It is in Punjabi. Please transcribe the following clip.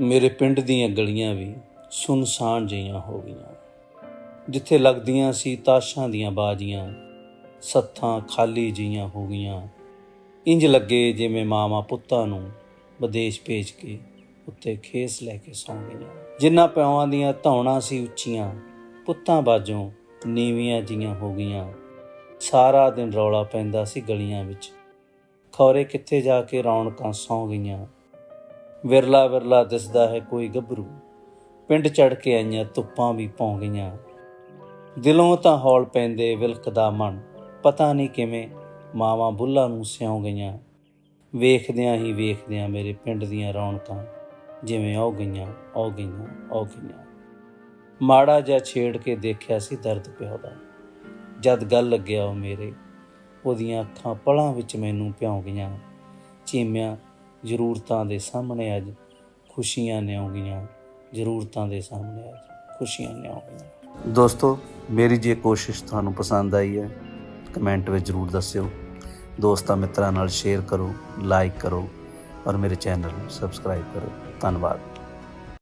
ਮੇਰੇ ਪਿੰਡ ਦੀਆਂ ਗਲੀਆਂ ਵੀ ਸੁਨਸਾਨ ਜਿਹੀਆਂ ਹੋ ਗਈਆਂ। ਜਿੱਥੇ ਲੱਗਦੀਆਂ ਸੀ ਤਾਸ਼ਾਂ ਦੀਆਂ ਬਾਜੀਆਂ, ਸੱਥਾਂ ਖਾਲੀ ਜਿਹੀਆਂ ਹੋ ਗਈਆਂ। ਇੰਜ ਲੱਗੇ ਜਿਵੇਂ ਮਾਵਾਂ ਪੁੱਤਾਂ ਨੂੰ ਵਿਦੇਸ਼ ਭੇਜ ਕੇ ਉੱਤੇ ਖੇਸ ਲੈ ਕੇ ਸੌਂ ਗਈਆਂ। ਜਿਨ੍ਹਾਂ ਪਿਓਾਂ ਦੀਆਂ ਧੌਣਾ ਸੀ ਉੱਚੀਆਂ, ਪੁੱਤਾਂ ਬਾਜੋਂ ਨੀਵੀਆਂ ਜੀਆਂ ਹੋ ਗਈਆਂ। ਸਾਰਾ ਦਿਨ ਰੌਲਾ ਪੈਂਦਾ ਸੀ ਗਲੀਆਂ ਵਿੱਚ। ਖੌਰੇ ਕਿੱਥੇ ਜਾ ਕੇ ਰੌਣਕਾਂ ਸੌਂ ਗਈਆਂ। ਵਿਰਲਾ ਵਿਰਲਾ ਦਿਸਦਾ ਹੈ ਕੋਈ ਗੱਭਰੂ। ਪਿੰਡ ਚੜ ਕੇ ਆਈਆਂ ਧੁੱਪਾਂ ਵੀ ਪੌਂ ਗਈਆਂ। ਦਿਲੋਂ ਤਾਂ ਹੌਲ ਪੈਂਦੇ ਵਿਲਕਦਾ ਮਨ। ਪਤਾ ਨਹੀਂ ਕਿਵੇਂ ਮਾਵਾਂ ਬੁੱਲਾਂ ਨੂੰ ਸਿਉਂ ਗਈਆਂ। ਵੇਖਦਿਆਂ ਹੀ ਵੇਖਦਿਆਂ ਮੇਰੇ ਪਿੰਡ ਦੀਆਂ ਰੌਣਕਾਂ ਜਿਵੇਂ ਔ ਗਈਆਂ ਔ ਗਈਆਂ ਔ ਗਈਆਂ। ਮਾੜਾ ਜਿਹਾ ਛੇੜ ਕੇ ਦੇਖਿਆ ਸੀ ਦਰਦ ਪਿਓ ਦਾ। ਜਦ ਗੱਲ ਲੱਗਿਆ ਉਹ ਮੇਰੇ, ਉਹਦੀਆਂ ਅੱਖਾਂ ਪਲਾਂ ਵਿੱਚ ਮੈਨੂੰ ਪਿਉਂ ਗਈਆਂ। ਚੀਮਿਆਂ ਜ਼ਰੂਰਤਾਂ ਦੇ ਸਾਹਮਣੇ ਅੱਜ ਖੁਸ਼ੀਆਂ ਨੇ ਆਉਂਗੀਆਂ ਜ਼ਰੂਰਤਾਂ ਦੇ ਸਾਹਮਣੇ ਅੱਜ ਖੁਸ਼ੀਆਂ ਨੇ ਆਉਂਗੀਆਂ ਦੋਸਤੋ, ਮੇਰੀ ਜੇ ਕੋਸ਼ਿਸ਼ ਤੁਹਾਨੂੰ ਪਸੰਦ ਆਈ ਹੈ, ਕਮੈਂਟ ਵਿੱਚ ਜ਼ਰੂਰ ਦੱਸਿਓ। ਦੋਸਤਾਂ ਮਿੱਤਰਾਂ ਨਾਲ ਸ਼ੇਅਰ ਕਰੋ, ਲਾਈਕ ਕਰੋ ਔਰ ਮੇਰੇ ਚੈਨਲ ਨੂੰ ਸਬਸਕ੍ਰਾਈਬ ਕਰੋ। ਧੰਨਵਾਦ।